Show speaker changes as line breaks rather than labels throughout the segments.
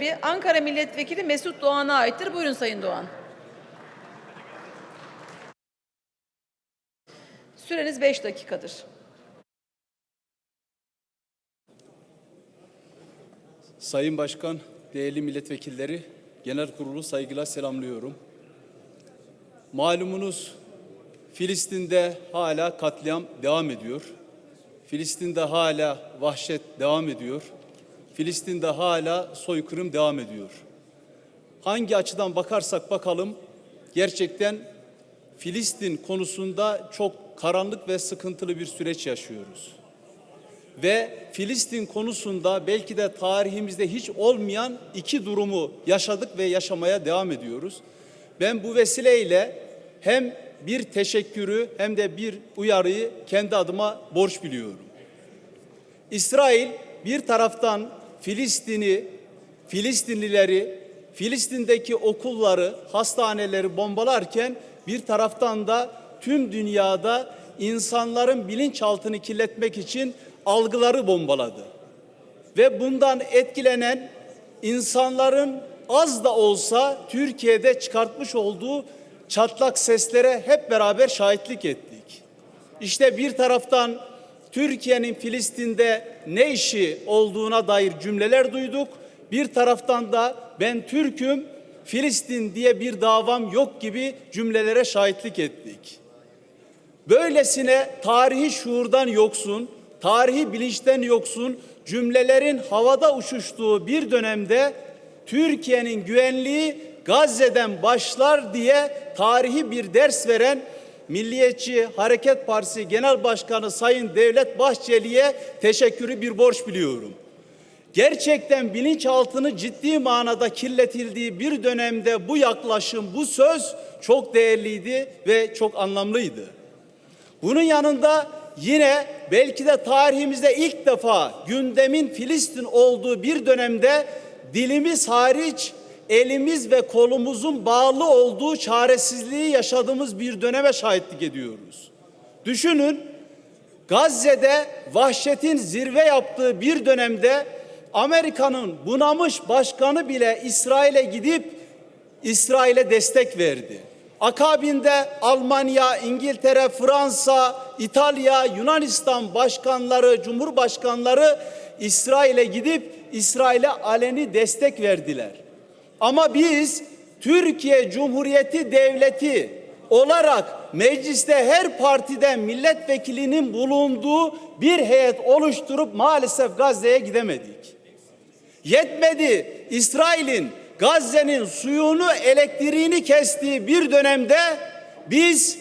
Bir Ankara Milletvekili Mesut Doğan'a aittir. Buyurun Sayın Doğan. Süreniz 5 dakikadır.
Sayın Başkan, değerli milletvekilleri, genel kurulu saygıyla selamlıyorum. Malumunuz Filistin'de hala katliam devam ediyor. Filistin'de hala vahşet devam ediyor. Filistin'de hala soykırım devam ediyor. Hangi açıdan bakarsak bakalım gerçekten Filistin konusunda çok karanlık ve sıkıntılı bir süreç yaşıyoruz ve Filistin konusunda belki de tarihimizde hiç olmayan iki durumu yaşadık ve yaşamaya devam ediyoruz. Ben bu vesileyle hem bir teşekkürü hem de bir uyarıyı kendi adıma borç biliyorum. İsrail bir taraftan Filistin'i, Filistinlileri, Filistin'deki okulları, hastaneleri bombalarken bir taraftan da tüm dünyada insanların bilinçaltını kirletmek için algıları bombaladı. Ve bundan etkilenen insanların az da olsa Türkiye'de çıkartmış olduğu çatlak seslere hep beraber şahitlik ettik. İşte bir taraftan Türkiye'nin Filistin'de ne işi olduğuna dair cümleler duyduk. Bir taraftan da ben Türk'üm, Filistin diye bir davam yok gibi cümlelere şahitlik ettik. Böylesine tarihi şuurdan yoksun, tarihi bilinçten yoksun cümlelerin havada uçuştuğu bir dönemde Türkiye'nin güvenliği Gazze'den başlar diye tarihi bir ders veren Milliyetçi Hareket Partisi Genel Başkanı Sayın Devlet Bahçeli'ye teşekkürü bir borç biliyorum. Gerçekten bilinçaltını ciddi manada kirletildiği bir dönemde bu yaklaşım, bu söz çok değerliydi ve çok anlamlıydı. Bunun yanında yine belki de tarihimizde ilk defa gündemin Filistin olduğu bir dönemde dilimiz hariç elimiz ve kolumuzun bağlı olduğu çaresizliği yaşadığımız bir döneme şahitlik ediyoruz. Düşünün Gazze'de vahşetin zirve yaptığı bir dönemde Amerika'nın bunamış başkanı bile İsrail'e gidip İsrail'e destek verdi. Akabinde Almanya, İngiltere, Fransa, İtalya, Yunanistan başkanları, cumhurbaşkanları İsrail'e gidip İsrail'e aleni destek verdiler. Ama biz Türkiye Cumhuriyeti Devleti olarak mecliste her partiden milletvekilinin bulunduğu bir heyet oluşturup maalesef Gazze'ye gidemedik. Yetmedi İsrail'in Gazze'nin suyunu, elektriğini kestiği bir dönemde biz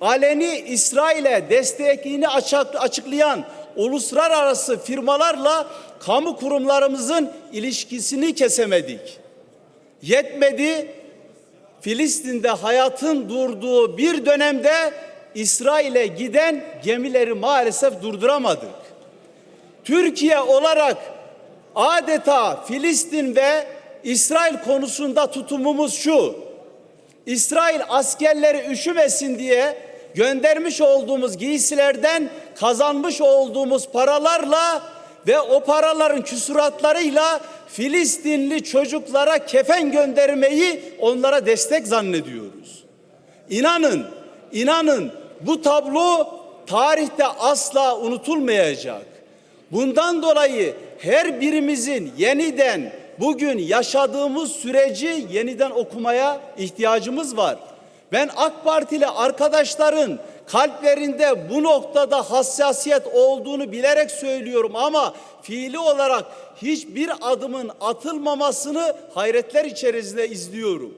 aleni İsrail'e destekliğini açıklayan uluslararası firmalarla kamu kurumlarımızın ilişkisini kesemedik. Yetmedi Filistin'de hayatın durduğu bir dönemde İsrail'e giden gemileri maalesef durduramadık. Türkiye olarak adeta Filistin ve İsrail konusunda tutumumuz şu. İsrail askerleri üşümesin diye göndermiş olduğumuz giysilerden kazanmış olduğumuz paralarla ve o paraların küsuratlarıyla Filistinli çocuklara kefen göndermeyi onlara destek zannediyoruz. İnanın, inanın bu tablo tarihte asla unutulmayacak. Bundan dolayı her birimizin yeniden bugün yaşadığımız süreci yeniden okumaya ihtiyacımız var. Ben AK Partili arkadaşların kalplerinde bu noktada hassasiyet olduğunu bilerek söylüyorum ama fiili olarak hiçbir adımın atılmamasını hayretler içerisinde izliyorum.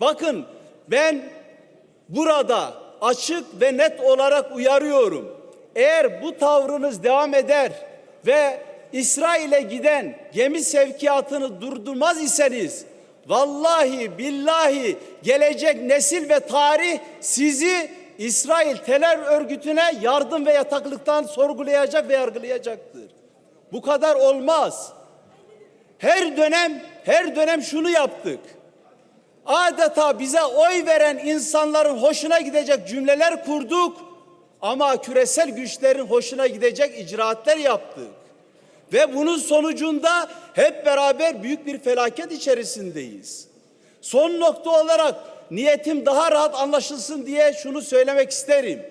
Bakın ben burada açık ve net olarak uyarıyorum. Eğer bu tavrınız devam eder ve İsrail'e giden gemi sevkiyatını durdurmaz iseniz vallahi billahi gelecek nesil ve tarih sizi İsrail terör örgütüne yardım ve yataklıktan sorgulayacak ve yargılayacaktır. Bu kadar olmaz. Her dönem her dönem şunu yaptık. Adeta bize oy veren insanların hoşuna gidecek cümleler kurduk ama küresel güçlerin hoşuna gidecek icraatler yaptık. Ve bunun sonucunda hep beraber büyük bir felaket içerisindeyiz. Son nokta olarak niyetim daha rahat anlaşılsın diye şunu söylemek isterim.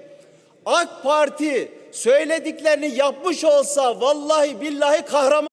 AK Parti söylediklerini yapmış olsa vallahi billahi kahraman